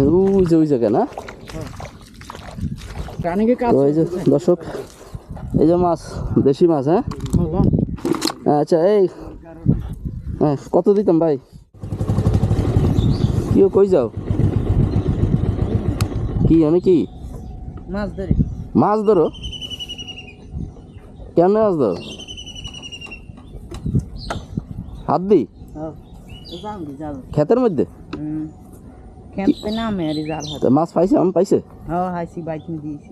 ওই যে ওই জায়গা না? যে দর্শক এই যে মাছ দেশি মাছ হ্যাঁ? আচ্ছা এই হ্যাঁ কত দিতাম ভাই? কিও কই যাও? কি আমি কি? মাছ ধরি। মাছ ধরো? কেমনে মাছ ধরো? হাত দি? হ্যাঁ। জাল ক্ষেতের মধ্যে? খেতে না মেরি জাল হাতে মাছ পাইছে আমি পাইছে? হ্যাঁ বাইক নিয়ে দিয়েছি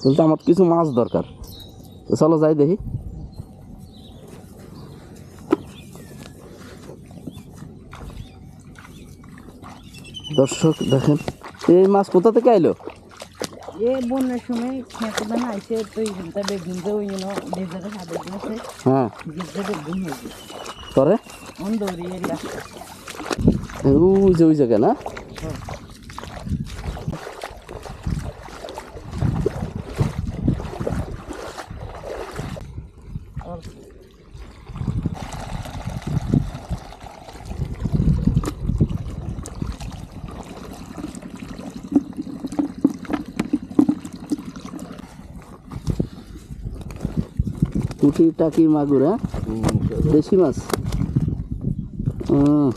তাহলে তো আমার কিছু মাছ দরকার। তো চলো যাই দেখি। দর্শক দেখেন এই মাছ কোথা থেকে আইলো? এ বন্যার সময় খেতে না আইসে তো বেগুন ওই হ্যাঁ। বেগুন হয়েছে। ওই জায়গা না? পুঁটি টাকি মাগুর হ্যাঁ? দেশি মাছ? হুম।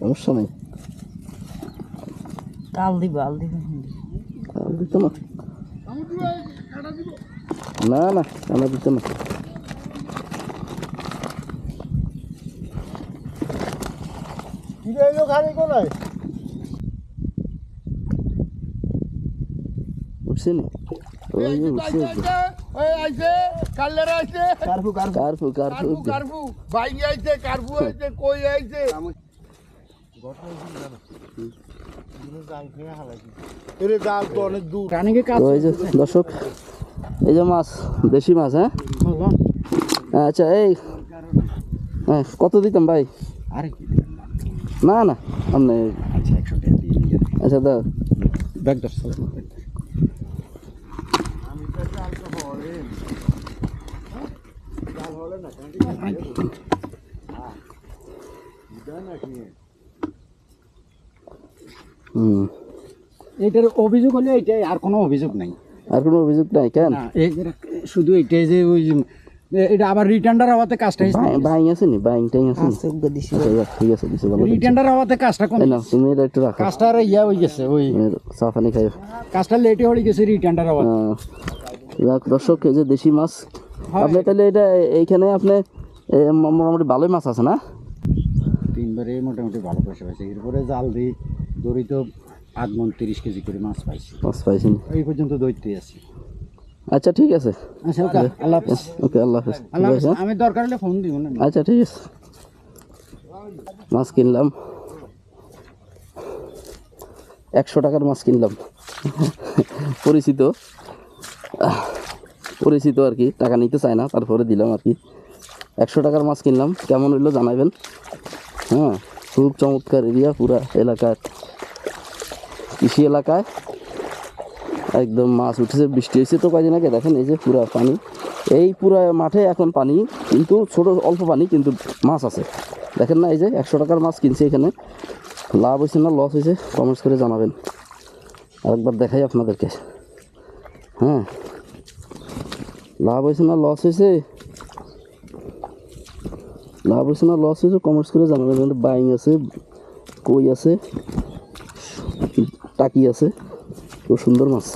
সমস্যা নেই। কাল দিবা আল দিবা। আর দিত না। না না কানা দিত না। উঠছে নি ওই যে উঠছে উঠছে। Curfew curfew. কারফু আইছে কারফু আইছে কই আইছে? দর্শক এই যে মাছ দেশি মাছ হ্যাঁ? আচ্ছা এই হ্যাঁ কত দিতাম ভাই? আরে না না আপনি আচ্ছা আচ্ছা দাও। ব্যাগ দশ এটার অভিযোগ হলে এটাই আর কোনো অভিযোগ নাই। আর কোনো অভিযোগ নাই কেন? না এই যে শুধু এটাই যে ওই এটা আবার রিটার্নটার হওয়াতে কাজটা বাই- বাইং আছে নি বাইং টাইং আছে নি? ঠিক আছে দিছে ভালো দিছে। রিটার্নটার হওয়াতে কাজটা এই নাও তুমি এটা একটু রাখো। কাজটা আর ইয়া হয়ে গেছে ওই। পানি খাইও। কাজটা লেটে হয়ে গেছে রিটার্নটার হওয়াতে। যাক দর্শক এই যে দেশি মাছ হয়। আপনি তাহলে এটা এইখানে আপনি এ, মোটামুটি ভালোই মাছ আছে না? তিনবারে মোটামুটি ভালো পয়সা পাইছে। এরপরে জাল দিই দড়ি তো আধ মন তিরিশ কেজি করে মাছ পাইছি। মাছ পাইছি এই পর্যন্ত দৈত্যই আছি। আচ্ছা ঠিক আছে। আচ্ছা ওকে আল্লাহ হাফেজ। ওকে আল্লাহ হাফেজ। আল্লাহ ঠিক হাফেজ আছে আমি দরকার হলে ফোন দিব না? আচ্ছা ঠিক আছে। মাছ কিনলাম। একশো টাকার মাছ কিনলাম। পরিচিত। পরিচিত আর কি টাকা নিতে চায় না তারপরে দিলাম আর কি। একশো টাকার মাছ কিনলাম কেমন হইল জানাবেন হ্যাঁ খুব চমৎকার এরিয়া পুরা এলাকার কৃষি এলাকায়। একদম মাছ উঠেছে, বৃষ্টি হয়েছে তো কয়দিন আগে, দেখেন এই যে পুরা পানি। এই পুরা মাঠে এখন পানি, কিন্তু ছোট অল্প পানি, কিন্তু মাছ আছে। দেখেন না, এই যে একশো টাকার মাছ কিনছে এখানে। লাভ হয়েছে না লস হয়েছে কমেন্টস করে জানাবেন। আরেকবার দেখাই আপনাদেরকে। হ্যাঁ। লাভ হয়েছে না লস হয়েছে? লাভ হয়েছে না লস হয়েছে কমেন্টস করে জানাবেন। বাইং আছে, কই আছে, টাকি আছে। খুব সুন্দর মাছ